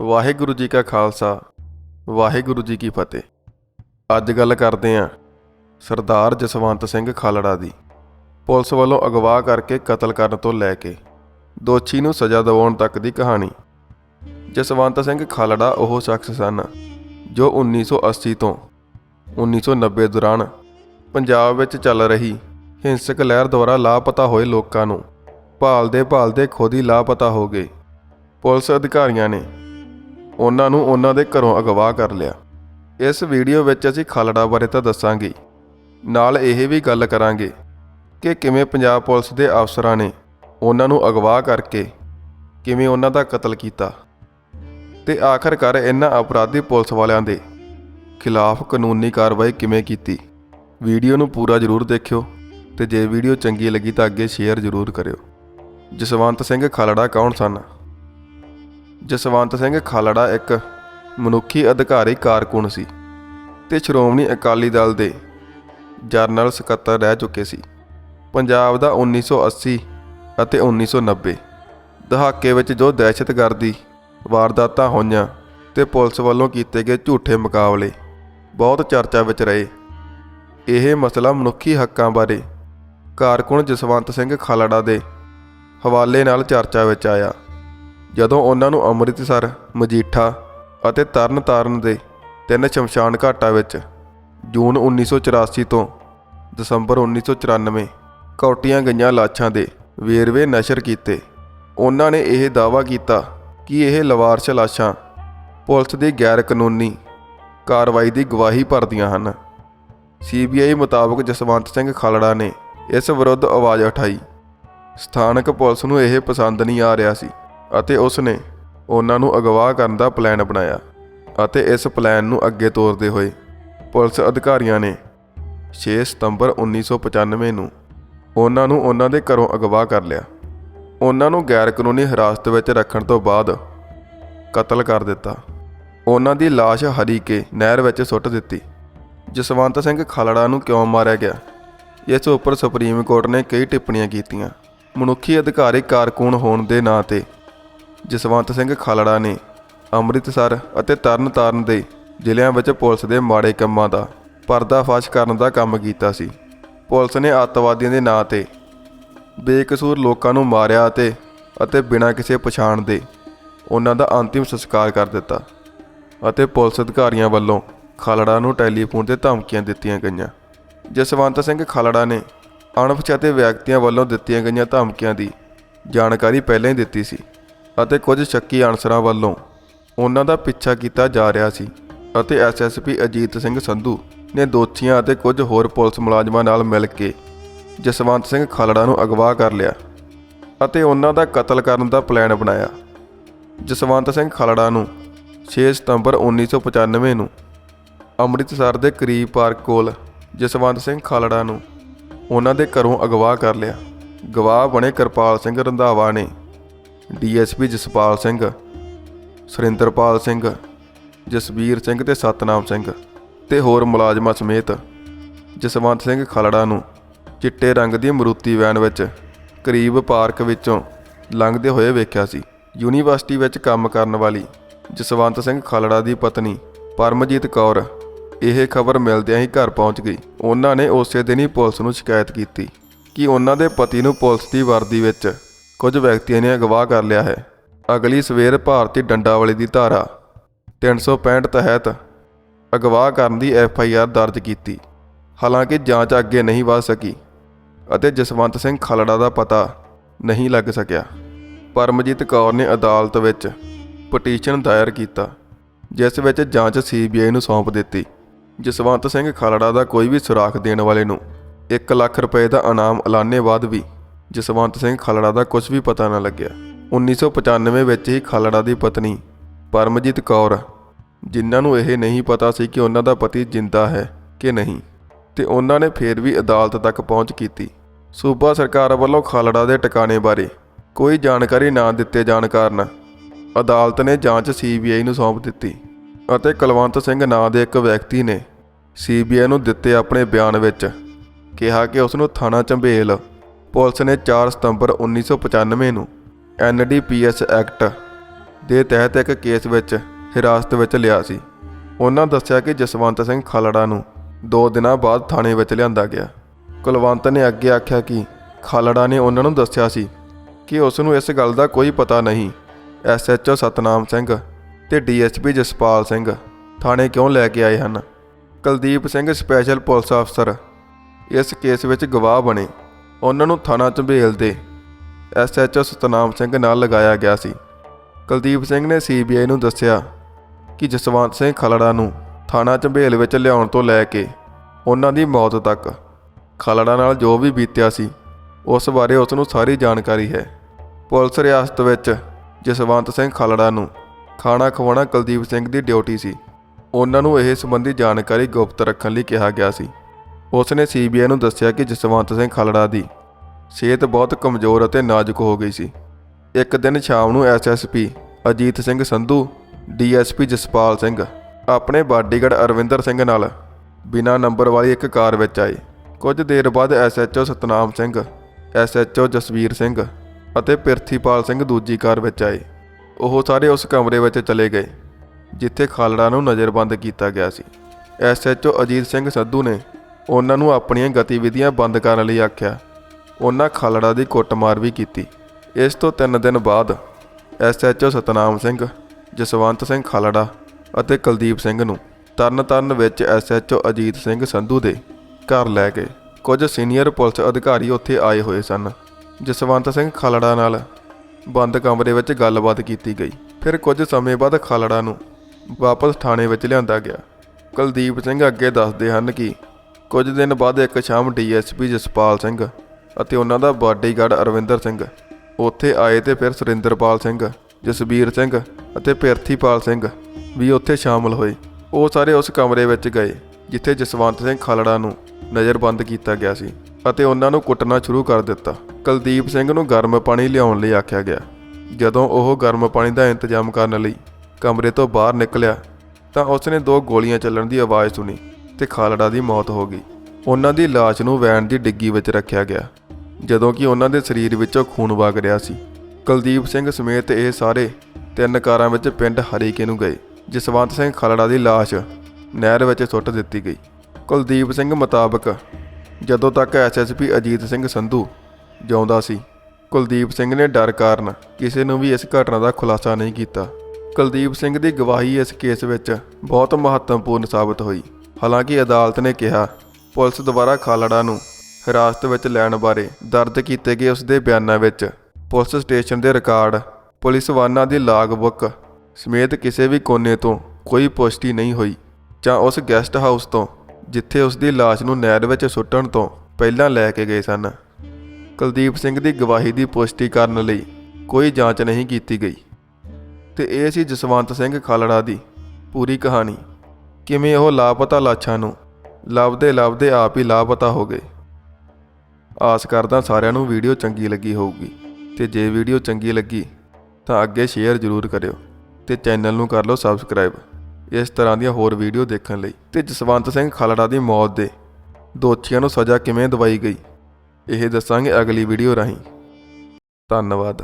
ਵਾਹਿਗੁਰੂ ਜੀ ਕਾ ਖਾਲਸਾ, ਵਾਹਿਗੁਰੂ ਜੀ ਕੀ ਫਤਿਹ। ਅੱਜ ਗੱਲ ਕਰਦੇ ਹਾਂ ਸਰਦਾਰ ਜਸਵੰਤ ਸਿੰਘ ਖਾਲੜਾ ਦੀ। ਪੁਲਿਸ ਵੱਲੋਂ ਅਗਵਾ ਕਰਕੇ ਕਤਲ ਕਰਨ ਤੋਂ ਲੈ ਕੇ ਦੋਸ਼ੀ ਨੂੰ ਸਜ਼ਾ ਦਿਵਾਉਣ ਤੱਕ ਦੀ ਕਹਾਣੀ। ਜਸਵੰਤ ਸਿੰਘ ਖਾਲੜਾ ਉਹ ਸ਼ਖਸ ਸਨ ਜੋ 1980 ਤੋਂ 1990 ਦੌਰਾਨ ਪੰਜਾਬ ਵਿੱਚ ਚੱਲ ਰਹੀ ਹਿੰਸਕ ਲਹਿਰ ਦੁਆਰਾ ਲਾਪਤਾ ਹੋਏ ਲੋਕਾਂ ਨੂੰ ਭਾਲਦੇ ਭਾਲਦੇ ਖੁਦ ਹੀ ਲਾਪਤਾ ਹੋ ਗਏ। ਪੁਲਿਸ ਅਧਿਕਾਰੀਆਂ ਨੇ ਉਹਨਾਂ ਨੂੰ ਉਹਨਾਂ ਦੇ ਘਰੋਂ ਅਗਵਾ ਕਰ ਲਿਆ। ਇਸ ਵੀਡੀਓ ਵਿੱਚ ਅਸੀਂ ਖਾਲੜਾ ਬਾਰੇ ਤਾਂ ਦੱਸਾਂਗੇ। ਨਾਲ ਇਹ ਵੀ ਗੱਲ ਕਰਾਂਗੇ ਕਿ ਕਿਵੇਂ ਪੰਜਾਬ ਪੁਲਿਸ ਦੇ ਅਫਸਰਾਂ ਨੇ ਉਹਨਾਂ ਨੂੰ ਅਗਵਾ ਕਰਕੇ ਕਿਵੇਂ ਉਹਨਾਂ ਦਾ ਕਤਲ ਕੀਤਾ ਤੇ ਆਖਰਕਾਰ ਇਹਨਾਂ ਅਪਰਾਧੀ ਪੁਲਿਸ ਵਾਲਿਆਂ ਦੇ ਖਿਲਾਫ ਕਾਨੂੰਨੀ ਕਾਰਵਾਈ ਕਿਵੇਂ ਕੀਤੀ। ਵੀਡੀਓ ਨੂੰ ਪੂਰਾ ਜ਼ਰੂਰ ਦੇਖਿਓ ਤੇ ਜੇ ਵੀਡੀਓ ਚੰਗੀ ਲੱਗੀ ਤਾਂ ਅੱਗੇ ਸ਼ੇਅਰ ਜ਼ਰੂਰ ਕਰਿਓ। ਜਸਵੰਤ ਸਿੰਘ ਖਾਲੜਾ ਕੌਣ ਸਨ? ਜਸਵੰਤ ਸਿੰਘ ਖਾਲੜਾ ਇੱਕ ਮਨੁੱਖੀ ਅਧਿਕਾਰੀ ਕਾਰਕੁਨ ਸੀ ਤੇ ਸ਼੍ਰੋਮਣੀ ਅਕਾਲੀ ਦਲ ਦੇ ਜਨਰਲ ਸਕੱਤਰ ਰਹਿ ਚੁੱਕੇ ਸੀ। ਪੰਜਾਬ ਦਾ 1980 ਅਤੇ 1990 ਦਹਾਕੇ ਵਿੱਚ ਜੋ ਦਹਿਸ਼ਤਗਰਦੀ ਵਾਰਦਾਤਾਂ ਹੋਈਆਂ ਤੇ ਪੁਲਿਸ ਵੱਲੋਂ ਕੀਤੇ ਗਏ ਝੂਠੇ ਮੁਕਾਬਲੇ, ਬਹੁਤ ਚਰਚਾ ਵਿੱਚ ਰਹੇ। ਇਹ ਮਸਲਾ ਮਨੁੱਖੀ ਹੱਕਾਂ ਬਾਰੇ ਕਾਰਕੁਨ ਜਸਵੰਤ ਸਿੰਘ ਖਾਲੜਾ ਦੇ ਹਵਾਲੇ ਨਾਲ ਚਰਚਾ ਵਿੱਚ ਆਇਆ। ਜਦੋਂ ਉਹਨਾਂ ਨੂੰ ਅੰਮ੍ਰਿਤਸਰ, ਮਜੀਠਾ ਅਤੇ ਤਰਨਤਾਰਨ ਦੇ ਤਿੰਨ ਸ਼ਮਸ਼ਾਨ ਘਾਟਾਂ ਵਿੱਚ ਜੂਨ 1984 ਤੋਂ ਦਸੰਬਰ 1994 ਕੌਟੀਆਂ ਗਈਆਂ ਲਾਸ਼ਾਂ ਦੇ ਵੇਰਵੇ ਨਸ਼ਰ ਕੀਤੇ, ਉਹਨਾਂ ਨੇ ਇਹ ਦਾਅਵਾ ਕੀਤਾ ਕਿ ਇਹ ਲਵਾਰਸ਼ ਲਾਸ਼ਾਂ ਪੁਲਿਸ ਦੀ ਗੈਰ ਕਾਨੂੰਨੀ ਕਾਰਵਾਈ ਦੀ ਗਵਾਹੀ ਭਰਦੀਆਂ ਹਨ। ਸੀਬੀਆਈ ਮੁਤਾਬਕ ਜਸਵੰਤ ਸਿੰਘ ਖਾਲੜਾ ਨੇ ਇਸ ਵਿਰੁੱਧ ਆਵਾਜ਼ ਉਠਾਈ। ਸਥਾਨਕ ਪੁਲਿਸ ਨੂੰ ਇਹ ਪਸੰਦ ਨਹੀਂ ਆ ਰਿਹਾ ਸੀ। ਅਤੇ ਉਸ ਨੇ ਉਹਨਾਂ ਨੂੰ ਅਗਵਾ ਕਰਨ ਦਾ ਪਲਾਨ ਬਣਾਇਆ ਅਤੇ ਇਸ ਪਲਾਨ ਨੂੰ ਅੱਗੇ ਤੋਰਦੇ ਹੋਏ ਪੁਲਿਸ ਅਧਿਕਾਰੀਆਂ ਨੇ 6 ਸਤੰਬਰ 1995 ਨੂੰ ਉਹਨਾਂ ਨੂੰ ਉਹਨਾਂ ਦੇ ਘਰੋਂ ਅਗਵਾ ਕਰ ਲਿਆ। ਉਹਨਾਂ ਨੂੰ ਗੈਰ ਕਾਨੂੰਨੀ ਹਿਰਾਸਤ ਵਿੱਚ ਰੱਖਣ ਤੋਂ ਬਾਅਦ ਕਤਲ ਕਰ ਦਿੱਤਾ। ਉਹਨਾਂ ਦੀ ਲਾਸ਼ ਹਰੀਕੇ ਨਹਿਰ ਵਿੱਚ ਸੁੱਟ ਦਿੱਤੀ। ਜਸਵੰਤ ਸਿੰਘ ਖਾਲੜਾ ਨੂੰ ਕਿਉਂ ਮਾਰਿਆ ਗਿਆ? ਇਸ ਉੱਪਰ ਸੁਪਰੀਮ ਕੋਰਟ ਨੇ ਕਈ ਟਿੱਪਣੀਆਂ ਕੀਤੀਆਂ। ਮਨੁੱਖੀ ਅਧਿਕਾਰੀ ਕਾਰਕੁਨ ਹੋਣ ਦੇ ਨਾਂ ਤੇ ਜਸਵੰਤ ਸਿੰਘ ਖਾਲੜਾ ਨੇ ਅੰਮ੍ਰਿਤਸਰ ਅਤੇ ਤਰਨਤਾਰਨ ਦੇ ਜ਼ਿਲ੍ਹਿਆਂ ਵਿੱਚ ਪੁਲਿਸ ਦੇ ਮਾੜੇ ਕੰਮਾਂ ਦਾ ਪਰਦਾਫਾਸ਼ ਕਰਨ ਦਾ ਕੰਮ ਕੀਤਾ ਸੀ। ਪੁਲਿਸ ਨੇ ਅੱਤਵਾਦੀਆਂ ਦੇ ਨਾਂ ਤੇ ਬੇਕਸੂਰ ਲੋਕਾਂ ਨੂੰ ਮਾਰਿਆ ਅਤੇ ਅਤੇ ਬਿਨਾਂ ਕਿਸੇ ਪਛਾਣ ਦੇ ਉਹਨਾਂ ਦਾ ਅੰਤਿਮ ਸੰਸਕਾਰ ਕਰ ਦਿੱਤਾ ਅਤੇ ਪੁਲਿਸ ਅਧਿਕਾਰੀਆਂ ਵੱਲੋਂ ਖਾਲੜਾ ਨੂੰ ਟੈਲੀਫੋਨ ਤੇ ਧਮਕੀਆਂ ਦਿੱਤੀਆਂ ਗਈਆਂ। ਜਸਵੰਤ ਸਿੰਘ ਖਾਲੜਾ ਨੇ ਅਣਪਛਾਤੇ ਵਿਅਕਤੀਆਂ ਵੱਲੋਂ ਦਿੱਤੀਆਂ ਗਈਆਂ ਧਮਕੀਆਂ ਦੀ ਜਾਣਕਾਰੀ ਪਹਿਲਾਂ ਹੀ ਦਿੱਤੀ ਸੀ। ਅਤੇ ਕੁਝ ਸ਼ੱਕੀ ਅਨਸਰਾਂ ਵੱਲੋਂ ਉਹਨਾਂ ਦਾ ਪਿੱਛਾ ਕੀਤਾ ਜਾ ਰਿਹਾ ਸੀ ਅਤੇ ਐਸਐਸਪੀ ਅਜੀਤ ਸਿੰਘ ਸੰਧੂ ਨੇ ਦੋਸ਼ੀਆਂ ਅਤੇ ਕੁਝ ਹੋਰ ਪੁਲਿਸ ਮੁਲਾਜ਼ਮਾਂ ਨਾਲ ਮਿਲ ਕੇ ਜਸਵੰਤ ਸਿੰਘ ਖਾਲੜਾ ਨੂੰ ਅਗਵਾ ਕਰ ਲਿਆ ਅਤੇ ਉਹਨਾਂ ਦਾ ਕਤਲ ਕਰਨ ਦਾ ਪਲਾਨ ਬਣਾਇਆ। ਜਸਵੰਤ ਸਿੰਘ ਖਾਲੜਾ ਨੂੰ 6 ਸਤੰਬਰ 1995 ਨੂੰ ਅੰਮ੍ਰਿਤਸਰ ਦੇ ਕਰੀਬ ਪਾਰਕ ਕੋਲ ਜਸਵੰਤ ਸਿੰਘ ਖਾਲੜਾ ਨੂੰ ਉਹਨਾਂ ਦੇ ਘਰੋਂ ਅਗਵਾ ਕਰ ਲਿਆ। ਗਵਾਹ ਬਣੇ ਕਿਰਪਾਲ ਸਿੰਘ ਰੰਧਾਵਾ ਨੇ ਡੀਐਸਪੀ ਜਸਪਾਲ ਸਿੰਘ, ਸੁਰਿੰਦਰਪਾਲ ਸਿੰਘ, ਜਸਵੀਰ ਸਿੰਘ ਤੇ ਸਤਨਾਮ ਸਿੰਘ ਤੇ ਹੋਰ ਮੁਲਾਜ਼ਮਾਂ ਸਮੇਤ ਜਸਵੰਤ ਸਿੰਘ ਖਾਲੜਾ ਨੂੰ ਚਿੱਟੇ ਰੰਗ ਦੀ ਮਰੂਤੀ ਵੈਨ ਵਿੱਚ ਕਰੀਬ ਪਾਰਕ ਵਿੱਚੋਂ ਲੰਘਦੇ ਹੋਏ ਵੇਖਿਆ ਸੀ। ਯੂਨੀਵਰਸਿਟੀ ਵਿੱਚ ਕੰਮ ਕਰਨ ਵਾਲੀ ਜਸਵੰਤ ਸਿੰਘ ਖਾਲੜਾ ਦੀ ਪਤਨੀ ਪਰਮਜੀਤ ਕੌਰ ਇਹ ਖਬਰ ਮਿਲਦਿਆਂ ਹੀ ਘਰ ਪਹੁੰਚ ਗਈ। ਉਹਨਾਂ ਨੇ ਉਸੇ ਦਿਨ ਹੀ ਪੁਲਿਸ ਨੂੰ ਸ਼ਿਕਾਇਤ ਕੀਤੀ ਕਿ ਉਹਨਾਂ ਦੇ ਪਤੀ ਨੂੰ ਪੁਲਿਸ ਦੀ ਵਰਦੀ ਵਿੱਚ ਕੁਝ ਵਿਅਕਤੀਆਂ ਨੇ ਅਗਵਾ ਕਰ ਲਿਆ ਹੈ। ਅਗਲੀ ਸਵੇਰ ਭਾਰਤੀ ਡੰਡਾਵਲੀ ਦੀ ਧਾਰਾ 365 ਤਹਿਤ ਅਗਵਾ ਕਰਨ ਦੀ ਐਫ ਆਈ ਆਰ ਦਰਜ ਕੀਤੀ। ਹਾਲਾਂਕਿ ਜਾਂਚ ਅੱਗੇ ਨਹੀਂ ਵਧ ਸਕੀ ਅਤੇ ਜਸਵੰਤ ਸਿੰਘ ਖਾਲੜਾ ਦਾ ਪਤਾ ਨਹੀਂ ਲੱਗ ਸਕਿਆ। ਪਰਮਜੀਤ ਕੌਰ ਨੇ ਅਦਾਲਤ ਵਿੱਚ ਪਟੀਸ਼ਨ ਦਾਇਰ ਕੀਤਾ, ਜਿਸ ਵਿੱਚ ਜਾਂਚ ਸੀਬੀਆਈ ਨੂੰ ਸੌਂਪ ਦਿੱਤੀ। ਜਸਵੰਤ ਸਿੰਘ ਖਾਲੜਾ ਦਾ ਕੋਈ ਵੀ ਸੁਰਾਖ ਦੇਣ ਵਾਲੇ ਨੂੰ 1 ਲੱਖ ਰੁਪਏ ਦਾ ਇਨਾਮ ਐਲਾਨੇ ਬਾਅਦ ਵੀ ਜਸਵੰਤ ਸਿੰਘ ਖਾਲੜਾ ਦਾ ਕੁਝ ਵੀ ਪਤਾ ਨਾ ਲੱਗਿਆ। 1995 ਵਿੱਚ ਹੀ ਖਾਲੜਾ ਦੀ ਪਤਨੀ ਪਰਮਜੀਤ ਕੌਰ, ਜਿਨ੍ਹਾਂ ਨੂੰ ਇਹ ਨਹੀਂ ਪਤਾ ਸੀ ਕਿ ਉਹਨਾਂ ਦਾ ਪਤੀ ਜਿੰਦਾ ਹੈ ਕਿ ਨਹੀਂ, ਤੇ ਉਹਨਾਂ ਨੇ ਫੇਰ ਵੀ ਅਦਾਲਤ ਤੱਕ ਪਹੁੰਚ ਕੀਤੀ। ਸੂਬਾ ਸਰਕਾਰ ਵੱਲੋਂ ਖਾਲੜਾ ਦੇ ਟਿਕਾਣੇ ਬਾਰੇ ਕੋਈ ਜਾਣਕਾਰੀ ਨਾ ਦਿੱਤੇ ਜਾਣ ਕਾਰਨ ਅਦਾਲਤ ਨੇ ਜਾਂਚ ਸੀਬੀਆਈ ਨੂੰ ਸੌਂਪ ਦਿੱਤੀ ਅਤੇ ਕੁਲਵੰਤ ਸਿੰਘ ਨਾਂ ਦੇ ਇੱਕ ਵਿਅਕਤੀ ਨੇ ਸੀਬੀਆਈ ਨੂੰ ਦਿੱਤੇ ਆਪਣੇ ਬਿਆਨ ਵਿੱਚ ਕਿਹਾ ਕਿ ਉਸ ਨੂੰ ਥਾਣਾ ਚੰਬੇਲ ਪੁਲਿਸ ਨੇ 4 ਸਤੰਬਰ 1995 ਨੂੰ ਐਨਡੀਪੀਐਸ ਐਕਟ ਦੇ ਤਹਿਤ ਇੱਕ ਕੇਸ ਵਿੱਚ ਹਿਰਾਸਤ ਵਿੱਚ ਲਿਆ ਸੀ। ਉਹਨਾਂ ਦੱਸਿਆ ਕਿ ਜਸਵੰਤ ਸਿੰਘ ਖਾਲੜਾ ਨੂੰ 2 ਦਿਨਾਂ ਬਾਅਦ ਥਾਣੇ ਵਿੱਚ ਲਿਆਂਦਾ ਗਿਆ। ਕੁਲਵੰਤ ਨੇ ਅੱਗੇ ਆਖਿਆ ਕਿ ਖਾਲੜਾ ਨੇ ਉਹਨਾਂ ਨੂੰ ਦੱਸਿਆ ਸੀ ਕਿ ਉਸ ਨੂੰ ਇਸ ਗੱਲ ਦਾ ਕੋਈ ਪਤਾ ਨਹੀਂ। ਐਸਐਚਓ ਸਤਨਾਮ ਸਿੰਘ ਤੇ ਡੀਐਸਪੀ ਜਸਪਾਲ ਸਿੰਘ ਥਾਣੇ ਕਿਉਂ ਲੈ ਕੇ ਆਏ ਹਨ? ਕੁਲਦੀਪ ਸਿੰਘ ਸਪੈਸ਼ਲ ਪੁਲਿਸ ਅਫਸਰ ਇਸ ਕੇਸ ਵਿੱਚ ਗਵਾਹ ਬਣੇ। ਉਹਨਾਂ ਨੂੰ ਥਾਣਾ ਝੰਬੇਲ ਦੇ ਐਸਐਚਓ ਸਤਨਾਮ ਸਿੰਘ ਨਾਲ ਲਗਾਇਆ ਗਿਆ ਸੀ। ਕੁਲਦੀਪ ਸਿੰਘ ਨੇ ਸੀਬੀਆਈ ਨੂੰ ਦੱਸਿਆ ਕਿ ਜਸਵੰਤ ਸਿੰਘ ਖਲੜਾ ਨੂੰ ਥਾਣਾ ਝੰਬੇਲ ਵਿੱਚ ਲਿਆਉਣ ਤੋਂ ਲੈ ਕੇ ਉਹਨਾਂ ਦੀ ਮੌਤ ਤੱਕ ਖਲੜਾ ਨਾਲ ਜੋ ਵੀ ਬੀਤਿਆ ਸੀ, ਉਸ ਬਾਰੇ ਉਸ ਨੂੰ ਸਾਰੀ ਜਾਣਕਾਰੀ ਹੈ। ਪੁਲਿਸ ਰਿਆਸਤ ਵਿੱਚ ਜਸਵੰਤ ਸਿੰਘ ਖਲੜਾ ਨੂੰ ਖਾਣਾ ਖਵਾਉਣਾ ਕੁਲਦੀਪ ਸਿੰਘ ਦੀ ਡਿਊਟੀ ਸੀ। ਉਹਨਾਂ ਨੂੰ ਇਹ ਸੰਬੰਧੀ ਜਾਣਕਾਰੀ ਗੁਪਤ ਰੱਖਣ ਲਈ ਕਿਹਾ ਗਿਆ ਸੀ। ਉਸ ਨੇ ਸੀਬੀਆਈ ਨੂੰ ਦੱਸਿਆ ਕਿ ਜਸਵੰਤ ਸਿੰਘ ਖਲੜਾ ਦੀ ਸਿਹਤ ਬਹੁਤ ਕਮਜ਼ੋਰ ਅਤੇ ਨਾਜ਼ੁਕ ਹੋ ਗਈ ਸੀ। ਇੱਕ ਦਿਨ ਸ਼ਾਮ ਨੂੰ ਐਸਐਸਪੀ ਅਜੀਤ ਸਿੰਘ ਸੰਧੂ ਡੀਐਸਪੀ ਜਸਪਾਲ ਸਿੰਘ, ਆਪਣੇ ਬਾਡੀਗਾਰਡ ਅਰਵਿੰਦਰ ਸਿੰਘ ਨਾਲ ਬਿਨਾਂ ਨੰਬਰ ਵਾਲੀ ਇੱਕ ਕਾਰ ਵਿੱਚ ਆਏ। ਕੁਝ ਦੇਰ ਬਾਅਦ ਐਸਐਚਓ ਸਤਨਾਮ ਸਿੰਘ ਐਸਐਚਓ ਜਸਵੀਰ ਸਿੰਘ ਅਤੇ ਪਿਰਥੀਪਾਲ ਸਿੰਘ ਦੂਜੀ ਕਾਰ ਵਿੱਚ ਆਏ। ਉਹ ਸਾਰੇ ਉਸ ਕਮਰੇ ਵਿੱਚ ਚਲੇ ਗਏ, ਜਿੱਥੇ ਖਾਲੜਾ ਨੂੰ ਨਜ਼ਰਬੰਦ ਕੀਤਾ ਗਿਆ ਸੀ। ਐਸਐਚਓ ਅਜੀਤ ਸਿੰਘ ਸੰਧੂ ਨੇ ਉਹਨਾਂ ਨੂੰ ਆਪਣੀਆਂ ਗਤੀਵਿਧੀਆਂ ਬੰਦ ਕਰਨ ਲਈ ਆਖਿਆ। ਉਹਨਾਂ ਖਾਲੜਾ ਦੀ ਕੁੱਟਮਾਰ ਵੀ ਕੀਤੀ। ਇਸ ਤੋਂ 3 ਦਿਨ ਬਾਅਦ ਐਸਐਚਓ ਸਤਨਾਮ ਸਿੰਘ, ਜਸਵੰਤ ਸਿੰਘ ਖਾਲੜਾ ਅਤੇ ਕੁਲਦੀਪ ਸਿੰਘ ਨੂੰ ਤਰਨਤਾਰਨ ਵਿੱਚ ਐਸਐਚਓ ਅਜੀਤ ਸਿੰਘ ਸੰਧੂ ਦੇ ਘਰ ਲੈ ਗਏ ਕੁਝ ਸੀਨੀਅਰ ਪੁਲਿਸ ਅਧਿਕਾਰੀ ਉੱਥੇ ਆਏ ਹੋਏ ਸਨ। ਜਸਵੰਤ ਸਿੰਘ ਖਾਲੜਾ ਨਾਲ ਬੰਦ ਕਮਰੇ ਵਿੱਚ ਗੱਲਬਾਤ ਕੀਤੀ ਗਈ। ਫਿਰ ਕੁਝ ਸਮੇਂ ਬਾਅਦ ਖਾਲੜਾ ਨੂੰ ਵਾਪਸ ਥਾਣੇ ਵਿੱਚ ਲਿਆਂਦਾ ਗਿਆ। ਕੁਲਦੀਪ ਸਿੰਘ ਅੱਗੇ ਦੱਸਦੇ ਹਨ ਕਿ ਕੁਝ ਦਿਨ ਬਾਅਦ ਇੱਕ ਸ਼ਾਮ ਡੀਐਸਪੀ ਜਸਪਾਲ ਸਿੰਘ ਅਤੇ ਉਹਨਾਂ ਦਾ ਬਾਡੀਗਾਰਡ ਅਰਵਿੰਦਰ ਸਿੰਘ ਉੱਥੇ ਆਏ ਤੇ ਫਿਰ ਸੁਰਿੰਦਰਪਾਲ ਸਿੰਘ, ਜਸਬੀਰ ਸਿੰਘ ਅਤੇ ਪਿਰਥੀਪਾਲ ਸਿੰਘ ਵੀ ਉੱਥੇ ਸ਼ਾਮਲ ਹੋਏ। ਉਹ ਸਾਰੇ ਉਸ ਕਮਰੇ ਵਿੱਚ ਗਏ, ਜਿੱਥੇ ਜਸਵੰਤ ਸਿੰਘ ਖਾਲੜਾ ਨੂੰ ਨਜ਼ਰਬੰਦ ਕੀਤਾ ਗਿਆ ਸੀ ਅਤੇ ਉਹਨਾਂ ਨੂੰ ਕੁੱਟਣਾ ਸ਼ੁਰੂ ਕਰ ਦਿੱਤਾ। ਕੁਲਦੀਪ ਸਿੰਘ ਨੂੰ ਗਰਮ ਪਾਣੀ ਲਿਆਉਣ ਲਈ ਆਖਿਆ ਗਿਆ। ਜਦੋਂ ਉਹ ਗਰਮ ਪਾਣੀ ਦਾ ਇੰਤਜ਼ਾਮ ਕਰਨ ਲਈ ਕਮਰੇ ਤੋਂ ਬਾਹਰ ਨਿਕਲਿਆ ਤਾਂ ਉਸਨੇ ਦੋ ਗੋਲੀਆਂ ਚੱਲਣ ਦੀ ਆਵਾਜ਼ ਸੁਣੀ। ਤੇ ਖਾਲੜਾ ਦੀ ਮੌਤ ਹੋ ਗਈ। ਉਹਨਾਂ ਦੀ ਲਾਸ਼ ਨੂੰ ਵੈਨ ਦੀ ਡਿੱਗੀ ਵਿੱਚ ਰੱਖਿਆ ਗਿਆ, ਜਦੋਂ ਕਿ ਉਹਨਾਂ ਦੇ ਸਰੀਰ ਵਿੱਚੋਂ ਖੂਨ ਵਗ ਰਿਹਾ ਸੀ। ਕੁਲਦੀਪ ਸਿੰਘ ਸਮੇਤ ਇਹ ਸਾਰੇ ਤਿੰਨ ਕਾਰਾਂ ਵਿੱਚ ਪਿੰਡ ਹਰੀਕੇ ਨੂੰ ਗਏ ਜਸਵੰਤ ਸਿੰਘ ਖਾਲੜਾ ਦੀ ਲਾਸ਼ ਨਹਿਰ ਵਿੱਚ ਸੁੱਟ ਦਿੱਤੀ ਗਈ। ਕੁਲਦੀਪ ਸਿੰਘ ਮੁਤਾਬਕ ਜਦੋਂ ਤੱਕ ਐਸਐਸਪੀ ਅਜੀਤ ਸਿੰਘ ਸੰਧੂ ਜਿਉਂਦਾ ਸੀ, ਕੁਲਦੀਪ ਸਿੰਘ ਨੇ ਡਰ ਕਾਰਨ ਕਿਸੇ ਨੂੰ ਵੀ ਇਸ ਘਟਨਾ ਦਾ ਖੁਲਾਸਾ ਨਹੀਂ ਕੀਤਾ। ਕੁਲਦੀਪ ਸਿੰਘ ਦੀ ਗਵਾਹੀ ਇਸ ਕੇਸ ਵਿੱਚ ਬਹੁਤ ਮਹੱਤਵਪੂਰਨ ਸਾਬਤ ਹੋਈ। ਹਾਲਾਂਕਿ ਅਦਾਲਤ ਨੇ ਕਿਹਾ, ਪੁਲਿਸ ਦੁਆਰਾ ਖਾਲੜਾ ਨੂੰ ਹਿਰਾਸਤ ਵਿੱਚ ਲੈਣ ਬਾਰੇ ਦਰਜ ਕੀਤੇ ਗਏ ਉਸ ਦੇ ਬਿਆਨਾਂ ਵਿੱਚ ਪੁਲਿਸ ਸਟੇਸ਼ਨ ਦੇ ਰਿਕਾਰਡ, ਪੁਲਿਸ ਵਾਹਨਾਂ ਦੀ ਲਾਗ ਬੁੱਕ ਸਮੇਤ ਕਿਸੇ ਵੀ ਕੋਨੇ ਤੋਂ ਕੋਈ ਪੁਸ਼ਟੀ ਨਹੀਂ ਹੋਈ ਜਾਂ ਉਸ ਗੈਸਟ ਹਾਊਸ ਤੋਂ, ਜਿੱਥੇ ਉਸ ਦੀ ਲਾਸ਼ ਨੂੰ ਨਹਿਰ ਵਿੱਚ ਸੁੱਟਣ ਤੋਂ ਪਹਿਲਾਂ ਲੈ ਕੇ ਗਏ ਸਨ। ਕੁਲਦੀਪ ਸਿੰਘ ਦੀ ਗਵਾਹੀ ਦੀ ਪੁਸ਼ਟੀ ਕਰਨ ਲਈ ਕੋਈ ਜਾਂਚ ਨਹੀਂ ਕੀਤੀ ਗਈ। ਤੇ ਇਹ ਸੀ ਜਸਵੰਤ ਸਿੰਘ ਖਾਲੜਾ ਦੀ ਪੂਰੀ ਕਹਾਣੀ। ਕਿਵੇਂ ਉਹ ਲਾਪਤਾ ਲਾਸ਼ਾਂ ਨੂੰ ਲੱਭਦੇ ਲੱਭਦੇ ਆਪ ਹੀ ਲਾਪਤਾ ਹੋ ਗਏ। ਆਸ ਕਰਦਾ ਸਾਰਿਆਂ ਨੂੰ ਵੀਡੀਓ ਚੰਗੀ ਲੱਗੀ ਹੋਊਗੀ ਤੇ ਜੇ ਵੀਡੀਓ ਚੰਗੀ ਲੱਗੀ ਤਾਂ ਅੱਗੇ ਸ਼ੇਅਰ ਜ਼ਰੂਰ ਕਰਿਓ ਤੇ ਚੈਨਲ ਨੂੰ ਕਰ ਲਓ ਸਬਸਕ੍ਰਾਈਬ। ਇਸ ਤਰ੍ਹਾਂ ਦੀਆਂ ਹੋਰ ਵੀਡੀਓ ਦੇਖਣ ਲਈ ਤੇ ਜਸਵੰਤ ਸਿੰਘ ਖਾਲੜਾ ਦੀ ਮੌਤ ਦੇ ਦੋਸ਼ੀਆਂ ਨੂੰ ਸਜ਼ਾ ਕਿਵੇਂ ਦਵਾਈ ਗਈ, ਇਹ ਦੱਸਾਂਗੇ ਅਗਲੀ ਵੀਡੀਓ ਰਾਹੀਂ। ਧੰਨਵਾਦ।